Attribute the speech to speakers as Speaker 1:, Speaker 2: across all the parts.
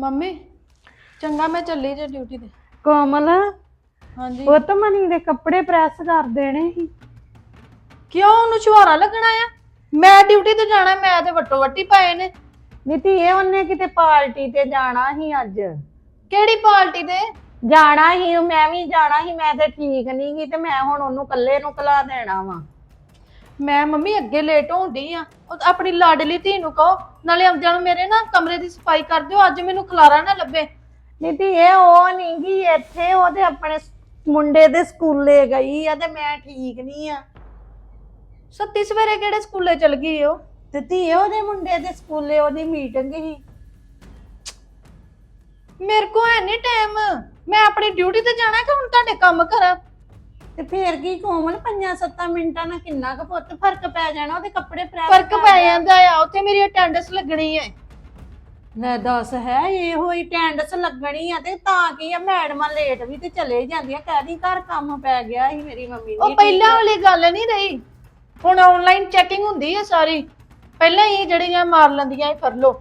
Speaker 1: Mummy ਚੰਗਾ ਮੈਂ ਚੱਲੀ ਜੇ ਡਿਊਟੀ ਤੇ।
Speaker 2: ਕੋਮਲ
Speaker 1: ਹਾਂਜੀ।
Speaker 2: ਉਹ ਤਾਂ ਮਨੀ ਦੇ ਕੱਪੜੇ ਪ੍ਰੈਸ ਕਰ ਦੇਣੇ ਸੀ।
Speaker 1: ਕਿਉਂ ਉਹਨੂੰ ਛੁਹਾਰਾ ਲੱਗਣਾ ਆ? ਮੈਂ ਡਿਊਟੀ ਤੇ ਜਾਣਾ ਮੈਂ ਤੇ ਵੱਟੋ ਵੱਟੀ ਪਾਏ ਨੇ।
Speaker 2: ਨੀਤੀ ਇਹ ਉਹਨੇ ਕਿਤੇ ਪਾਰਟੀ ਤੇ ਜਾਣਾ ਸੀ ਅੱਜ।
Speaker 1: ਕਿਹੜੀ ਪਾਰਟੀ ਤੇ?
Speaker 2: ਜਾਣਾ ਸੀ ਮੈਂ ਵੀ ਜਾਣਾ ਸੀ ਮੈਂ ਤੇ ਠੀਕ ਨਹੀਂ ਗਈ ਤੇ ਮੈਂ ਹੁਣ ਉਹਨੂੰ ਇਕੱਲੇ ਨੂੰ ਕਲਾ ਦੇਣਾ ਵਾ।
Speaker 1: ਮੈਂ ਮੰਮੀ ਅੱਗੇ ਲੇਟ ਹੋਣਦੀ ਆ। ਆਪਣੀ ਲਾਡਲੀ ਧੀ ਨੂੰ ਕਹੋ ਨਾਲੇ ਆਉਂਦਿਆਂ ਨੂੰ ਮੇਰੇ ਨਾ ਕਮਰੇ ਦੀ ਸਫ਼ਾਈ ਕਰ ਦਿਓ ਅੱਜ ਮੈਨੂੰ ਖਲਾਰਾ ਨਾ ਲੱਭੇ।
Speaker 2: ਨੀਤੀ ਇਹ ਉਹ ਨਹੀਂ ਗਈ ਇੱਥੇ ਉਹ ਤੇ ਆਪਣੇ ਮੁੰਡੇ ਦੇ ਸਕੂਲੇ ਗਈ ਆ ਤੇ ਮੈਂ ਠੀਕ ਨਹੀਂ ਆ।
Speaker 1: ਸੱਤੀ ਸਵੇਰੇ ਕਿਹੜੇ ਸਕੂਲੇ ਚਲ ਗਈ ਉਹ
Speaker 2: ਤੇ ਧੀਏ ਉਹਦੇ ਮੁੰਡੇ ਦੇ ਸਕੂਲੇ ਉਹਦੀ ਮੀਟਿੰਗ ਸੀ।
Speaker 1: ਮੇਰੇ ਕੋ ਹੈ ਨਹੀਂ ਟਾਈਮ ਮੈਂ ਆਪਣੀ ਡਿਊਟੀ ਤੇ ਜਾਣਾ ਕਿ ਹੁਣ ਤੁਹਾਡੇ ਕੰਮ ਕਰਾਂ?
Speaker 2: ਤੇ ਫੇਰ ਕੀ ਕੋਮਲ ਪੰਜਾਂ ਸੱਤਾਂ ਮਿੰਟਾਂ ਨਾਲ ਕਿੰਨਾ ਕੁ ਪੁੱਤ ਫ਼ਰਕ ਪੈ ਜਾਣਾ ਉਹਦੇ ਕੱਪੜੇ ਪ੍ਰੈਸ
Speaker 1: ਫ਼ਰਕ ਪੈ ਜਾਂਦਾ ਆ ਉੱਥੇ ਮੇਰੀ ਅਟੈਂਡੈਂਸ ਲੱਗਣੀ ਹੈ
Speaker 2: ਲੈ ਦੱਸ ਹੈ ਇਹ ਹੋਈ ਟੈਂਡਸ ਲੱਗਣੀ ਆ ਤੇ ਤਾਂ ਕੀ ਆ ਮੈਡਮਾਂ ਲੇਟ ਵੀ ਤੇ ਚਲੇ ਜਾਂਦੀਆਂ ਕਹਿਦੀ ਘਰ ਕੰਮ ਪੈ ਗਿਆ ਸੀ ਮੇਰੀ ਮੰਮੀ
Speaker 1: ਉਹ
Speaker 2: ਦੀ
Speaker 1: ਪਹਿਲਾਂ ਵਾਲੀ ਗੱਲ ਨਹੀਂ ਰਹੀ। ਹੁਣ ਆਨਲਾਈਨ ਚੈਕਿੰਗ ਹੁੰਦੀ ਹੈ ਸਾਰੀ। ਪਹਿਲਾਂ ਹੀ ਜਿਹੜੀਆਂ ਮਾਰ ਲੈਂਦੀਆਂ ਇਹ ਲੋ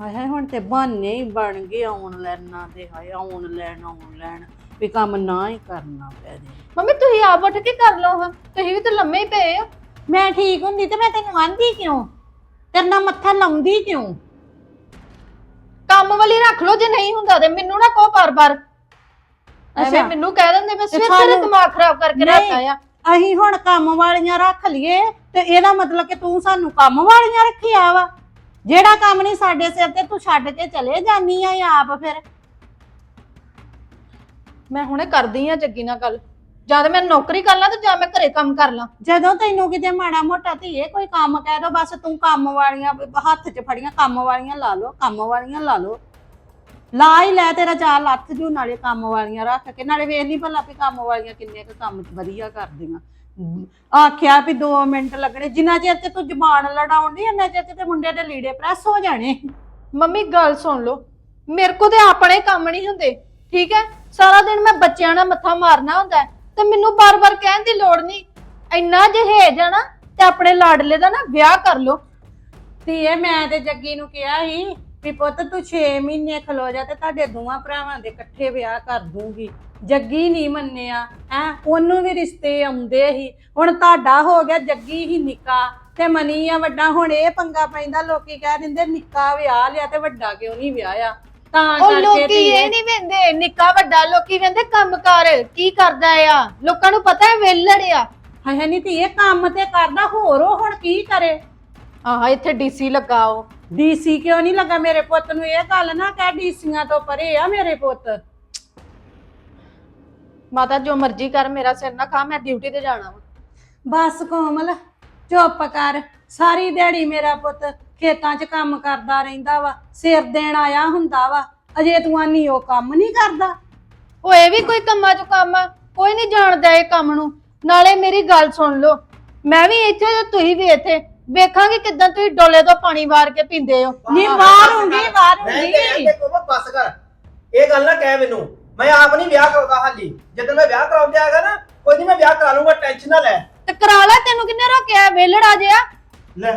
Speaker 2: ਹਾਏ ਹੁਣ ਤੇ ਬਹਾਨੇ ਹੀ ਬਣ ਗਏ ਆਨਲਾਈਨਾਂ ਦੇ ਹਾਏ ਆਨਲਾਈਨ ਆਨਲਾਈਨ ਵੀ ਕੰਮ ਨਾ ਹੀ ਕਰਨਾ ਪੈ ਜੇ।
Speaker 1: ਮੰਮੀ ਤੁਸੀਂ ਆਪ ਉੱਠ ਕੇ ਕਰ ਲਓ ਹਾਂ। ਤੁਸੀਂ ਵੀ ਤਾਂ ਲੰਮੇ ਹੀ ਪਏ ਆ
Speaker 2: ਮੈਂ ਠੀਕ ਹੁੰਦੀ ਤੇ ਮੈਂ ਤੈਨੂੰ ਆਂਦੀ ਕਿਉਂ? ਤੇਰੇ ਨਾਲ ਮੱਥਾ ਲਾਉਂਦੀ ਕਿਉਂ?
Speaker 1: ਕੰਮ ਵਾਲੀ ਰੱਖ ਲਓ ਜੇ ਨਹੀਂ ਹੁੰਦਾ ਤੇ ਮੈਨੂੰ ਨਾ ਕਹੋ ਬਾਰ-ਬਾਰ ਐਵੇਂ
Speaker 2: ਅੱਛਾ।
Speaker 1: ਮੈਨੂੰ ਕਹਿ ਦਿੰਦੇ ਮੈਂ ਸਵੇਰੇ
Speaker 2: ਸਾਨੂੰ-
Speaker 1: ਸਵੇਰੇ ਦਿਮਾਗ ਖਰਾਬ ਕਰਕੇ
Speaker 2: ਨਹੀਂ।
Speaker 1: ਰੱਖਤਾ ਆ।
Speaker 2: ਅਸੀਂ ਹੁਣ ਕੰਮ ਵਾਲੀਆਂ ਰੱਖ ਲਈਏ ਤੇ ਇਹਦਾ ਮਤਲਬ ਕਿ ਤੂੰ ਸਾਨੂੰ ਕੰਮ ਵਾਲੀਆਂ ਰੱਖਿਆ ਵਾ। ਜਿਹੜਾ ਕੰਮ ਨਹੀਂ ਸਾਡੇ ਸਿਰ ਤੇ ਤੂੰ ਛੱਡ ਕੇ ਚਲੇ ਜਾਨੀ ਆ ਆਪ ਫਿਰ।
Speaker 1: ਮੈਂ ਹੁਣੇ ਕਰਦੀ ਆ ਜੱਗੀ ਨਾਲ ਗੱਲ। ਜਾਂ ਤੇ ਮੈਂ ਨੌਕਰੀ ਕਰ ਲਾਂ ਤੇ ਜਾਂ ਮੈਂ ਘਰੇ ਕੰਮ ਕਰ ਲਾਂ।
Speaker 2: ਜਦੋਂ ਤੈਨੂੰ ਕਿਤੇ ਮਾੜਾ ਮੋਟਾ ਧੀਏ ਕੋਈ ਕੰਮ ਕਹਿ ਦੋ ਬਸ ਤੂੰ ਕੰਮ ਵਾਲੀਆਂ ਹੱਥ 'ਚ ਫੜੀਆਂ ਕੰਮ ਵਾਲੀਆਂ ਲਾ ਲਓ ਕੰਮ ਵਾਲੀਆਂ ਲਾ ਲਓ। ਲਾ ਹੀ ਲੈ ਤੇਰਾ ਚਾਰ ਲੱਥ ਜੂ ਨਾਲੇ ਕੰਮ ਵਾਲੀਆਂ ਰੱਖ ਕੇ ਨਾਲੇ ਵੇਖ ਲਈ ਭਲਾ ਵੀ ਕੰਮ ਵਾਲੀਆਂ ਕਿੰਨੇ ਕੁ ਕੰਮ ਵਧੀਆ ਕਰਦੀਆਂ। ਆਖਿਆ ਵੀ 2 ਮਿੰਟ ਲੱਗਣੇ ਜਿੰਨਾ ਚਿਰ ਤੇ ਤੂੰ ਜ਼ਬਾਨ ਲੜਾਉਣੀ ਉਹਨਾਂ ਚਿਰ ਤੇ ਮੁੰਡੇ ਦੇ ਲੀੜੇ ਪ੍ਰੈਸ ਹੋ ਜਾਣੇ।
Speaker 1: ਮੰਮੀ ਗੱਲ ਸੁਣ ਲਓ। ਮੇਰੇ ਕੋ ਤੇ ਆਪਣੇ ਕੰਮ ਨਹੀਂ ਹੁੰਦੇ ਠੀਕ ਹੈ? ਸਾਰਾ ਦਿਨ ਮੈਂ ਬੱਚਿਆਂ ਨਾਲ ਮੱਥਾ ਮਾਰਨਾ ਹੁੰਦਾ ਹੈ, ਤੇ ਮੈਨੂੰ ਬਾਰ-ਬਾਰ ਕਹਿਣ ਦੀ ਲੋੜ ਨਹੀਂ। ਇੰਨਾ ਜਹੇਜ ਆ ਨਾ ਤੇ ਆਪਣੇ ਲਾਡਲੇ ਦਾ ਨਾ ਵਿਆਹ ਕਰ ਲਓ।
Speaker 2: ਧੀਏ ਮੈਂ ਤੇ ਜੱਗੀ ਨੂੰ ਕਿਹਾ ਸੀ ਵੀ ਪੁੱਤ ਤੂੰ 6 ਮਹੀਨੇ ਖਲੋ ਜਾ ਤੇ ਤੁਹਾਡੇ ਦੋਵਾਂ ਭਰਾਵਾਂ ਦੇ ਇਕੱਠੇ ਵਿਆਹ ਕਰ ਦੂੰਗੀ। ਜੱਗੀ ਨਹੀਂ ਮੰਨਿਆ ਹੈ? ਉਹਨੂੰ ਵੀ ਰਿਸ਼ਤੇ ਆਉਂਦੇ ਸੀ। ਹੁਣ ਤੁਹਾਡਾ ਹੋ ਗਿਆ ਜੱਗੀ ਹੀ ਨਿੱਕਾ ਤੇ ਮਨੀ ਆ ਵੱਡਾ। ਹੁਣ ਇਹ ਪੰਗਾ ਪੈਂਦਾ ਲੋਕੀ ਕਹਿ ਦਿੰਦੇ ਨਿੱਕਾ ਵਿਆਹ ਲਿਆ ਤੇ ਵੱਡਾ ਕਿਉਂ ਨਹੀਂ ਵਿਆਹਿਆ? ਤਾਂ
Speaker 1: ਉਹ
Speaker 2: ਕਰਕੇ
Speaker 1: ਲੋਕੀ ਇਹ ਨਹੀਂ ਵੰਦੇ ਨਿੱਕਾ ਵੱਡਾ ਲੋਕੀ ਵੰਦੇ ਕੰਮ ਕਰ ਕੀ ਕਰਦਾ ਆ? ਲੋਕਾਂ ਨੂੰ ਪਤਾ ਹੈ ਵੇਲੜ ਆ।
Speaker 2: ਹਾਏ ਨਹੀਂ ਧੀਏ ਕੰਮ ਤੇ ਕਰਦਾ ਹੋਰ ਉਹ ਹੁਣ ਕੀ ਕਰੇ?
Speaker 1: ਆਹ ਇੱਥੇ ਡੀਸੀ ਲਗਾਓ
Speaker 2: ਡੀਸੀ ਕਿਉਂ ਨਹੀਂ ਲੱਗਾ ਮੇਰੇ ਪੁੱਤ ਨੂੰ? ਇਹ ਗੱਲ ਨਾ ਕਹਿ ਡੀਸੀਆਂ ਤੋਂ ਪਰੇ ਆ ਮੇਰੇ ਪੁੱਤ।
Speaker 1: ਮਾਤਾ ਜੋ ਮਰਜ਼ੀ ਕਰ ਮੇਰਾ ਸਿਰ ਨਾ ਖਾ ਮੈਂ ਡਿਊਟੀ ਤੇ ਜਾਣਾ ਵਾ।
Speaker 2: ਬਸ ਕੋਮਲ ਚੁੱਪ ਕਰ। ਸਾਰੀ ਦਿਹਾੜੀ ਮੇਰਾ ਪੁੱਤ ਖੇਤਾਂ 'ਚ ਕੰਮ ਕਰਦਾ ਰਹਿੰਦਾ ਵਾ ਸਿਰ ਦੇਣ ਆਇਆ ਹੁੰਦਾ ਵਾ ਅਜੇ ਤੂੰ ਆਨੀ ਉਹ ਕੰਮ ਨਹੀਂ ਕਰਦਾ।
Speaker 1: ਉਹ ਇਹ ਵੀ ਕੋਈ ਕੰਮਾਂ ਚ ਕੰਮ ਆ ਕੋਈ ਨਹੀਂ ਜਾਣਦਾ ਇਹ ਕੰਮ ਨੂੰ। ਨਾਲੇ ਮੇਰੀ ਗੱਲ ਸੁਣ ਲਓ ਮੈਂ ਵੀ ਇੱਥੇ ਤੇ ਤੁਸੀਂ ਵੀ ਇੱਥੇ ਵੇਖਾਂਗੇ ਕਿਦਾਂ ਤੁਸੀਂ ਡੋਲੇ ਤੋਂ ਪਾਣੀ ਵਾਰ ਕੇ ਪੀਂਦੇ ਹੋ।
Speaker 2: ਨਹੀਂ ਮਾਰੂੰਗੀ
Speaker 3: ਮੈਂ
Speaker 2: ਮਾਰੂੰਗੀ
Speaker 3: ਕਹਿੰਦਾ ਕੋਮਾ ਬਸ ਕਰ। ਇਹ ਗੱਲ ਨਾ ਕਹਿ ਮੈਨੂੰ। ਮੈਂ ਆਪ ਨਹੀਂ ਵਿਆਹ ਕਰਾਉਂਦਾ ਹਾਲੀ। ਜਦੋਂ ਮੈਂ ਵਿਆਹ ਕਰਾਉਣ ਜਾਏਗਾ ਨਾ ਕੋਈ ਨਹੀਂ ਮੈਂ ਵਿਆਹ ਕਰਾ ਲੂੰਗਾ ਟੈਨਸ਼ਨ ਨਾ ਲੈ।
Speaker 1: ਤੇ ਕਰਾ ਲੈ ਤੈਨੂੰ ਕਿੰਨੇ ਰੋਕਿਆ ਵੇਲੜਾ ਜਿਆ
Speaker 3: ਲੈ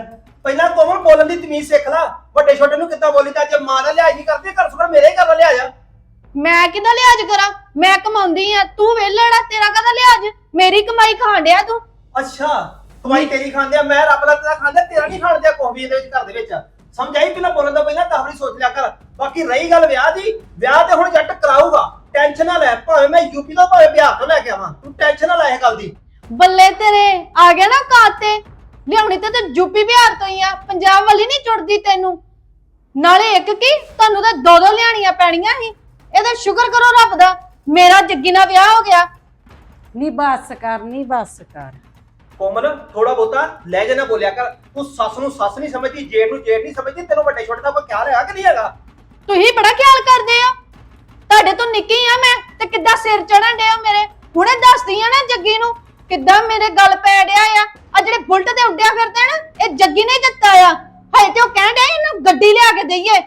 Speaker 3: ਪਹਿਲਾਂ ਕੋਮਲ ਬੋਲਣ ਦੀ ਤਮੀਜ਼ ਸਿੱਖ ਲੈ। ਵੱਡੇ ਛੋਟੇ ਨੂੰ ਕਿੱਦਾਂ ਬੋਲੀ ਤਾਂ ਜੇ ਮਾਂ ਨਾਲ ਲਿਆਜ ਨਹੀਂ ਕਰਦੀ ਕਰ ਸਕਰ ਮੇਰੇ ਘਰ ਲਿਆ ਜਾ
Speaker 1: ਮੈਂ ਕਿਦਾਂ ਲਿਆਜ ਕਰਾਂ? ਮੈਂ ਕਮਾਉਂਦੀ ਆ ਤੂੰ ਵੇਲੜਾ ਤੇਰਾ ਕਦਾ ਲਿਆਜ? ਮੇਰੀ ਕਮਾਈ ਖਾਣ ਡਿਆ ਤੂੰ।
Speaker 3: ਅੱਛਾ ਕਮਾਈ ਤੇਰੀ ਖਾਂਦੇ ਆ ਮੈਂ ਰੱਬ ਦਾ ਤੇਰਾ ਖਾਂਦਾ ਤੇਰਾ ਨਹੀਂ ਖਾਣ ਦਿਆ ਕੋਈ ਵੀ ਇਹਦੇ ਵਿੱਚ ਘਰ ਦੇ ਵਿੱਚ। ਸਮਝਾਈ ਪਹਿਲਾਂ ਬੋਲਣ ਤੋਂ ਪਹਿਲਾਂ ਦਸ ਵਾਰੀ ਸੋਚ ਲਿਆ ਕਰ। ਬਾਕੀ ਰਹੀ ਗੱਲ ਵਿਆਹ ਦੀ ਵਿਆਹ ਤੇ ਹੁਣ ਜੱਟ ਕਰਾਊਗਾ। ਟੈਨਸ਼ਨ ਨਾ ਲੈ ਭਾਵੇਂ ਮੈਂ ਯੂਪੀ ਤੋਂ ਭਾਵੇਂ ਬਿਹਾਰ ਤੋਂ ਲੈ ਕੇ ਆਵਾਂ। ਤੂੰ ਟੈਨਸ਼ਨ ਨਾ ਲੈ ਇਹ ਗੱਲ ਦੀ।
Speaker 1: ਬੱਲੇ ਤੇਰੇ ਆ ਗਿਆ ਨਾ ਕਾਤੇ ਲਿਆਉਣੀ ਤੇ ਤੇ ਯੂਪੀ ਬਿਹਾਰ ਤੋਂ ਹੀ ਆ ਪੰਜਾਬ ਵਾਲੀ ਨਹੀਂ ਚੁੜਦੀ ਤੈਨੂੰ। ਨਾਲੇ ਇੱਕ ਕੀ ਤੁਹਾਨੂੰ ਤਾਂ ਦੋ ਦੋ ਲਿਆਣੀਆਂ ਪੈਣੀਆਂ ਸੀ। ਇਹਦਾ ਸ਼ੁਕਰ ਕਰੋ ਰੱਬ ਦਾ ਮੇਰਾ ਜੱਗੀ ਨਾਲ ਵਿਆਹ ਹੋ ਗਿਆ।
Speaker 2: ਨਹੀਂ ਬਸ ਕਰ ਨਹੀਂ ਬਸ ਕਰ।
Speaker 3: ਕੋਮਲ ਥੋੜਾ ਬਹੁਤਾ ਲੈ ਜੇ ਨਾ ਬੋਲਿਆ ਕਰ। ਤੂੰ ਸੱਸ ਨੂੰ ਸੱਸ ਨਹੀਂ ਸਮਝਦੀ ਜੇਠ ਨੂੰ ਜੇਠ ਨਹੀਂ ਸਮਝਦੀ ਤੈਨੂੰ ਵੱਡੇ ਛੋਟੇ ਦਾ ਕੋਈ ਖਿਆਲ ਹੈਗਾ ਕਿ ਨਹੀਂ ਹੈਗਾ?
Speaker 1: ਤੁਸੀਂ ਬੜਾ ਖਿਆਲ ਕਰਦੇ ਹੋ। ਤੁਹਾਡੇ ਤੋਂ ਨਿੱਕੀ ਆ ਮੈਂ ਤੇ ਕਿੱਦਾਂ ਸਿਰ ਚੜਨ ਡਿਆ ਮੇਰੇ? ਹੁਣੇ ਦੱਸਦੀ ਆ ਨਾ ਜੱਗੀ ਨੂੰ ਕਿੱਦਾਂ ਮੇਰੇ ਗੱਲ ਪੈ ਡਿਆ ਆ? ਆ ਜਿਹੜੇ ਬੁਲਟ ਤੇ ਉੱਡਿਆ ਫਿਰਦੇ ਨਾ ਇਹ ਜੱਗੀ ਨੇ ਦਿੱਤਾ ਆ। ਹਏ ਤੇ ਉਹ ਕਹਿਣ ਡਿਆ ਇਹਨੂੰ ਗੱਡੀ ਲਿਆ ਕੇ ਦਈਏ।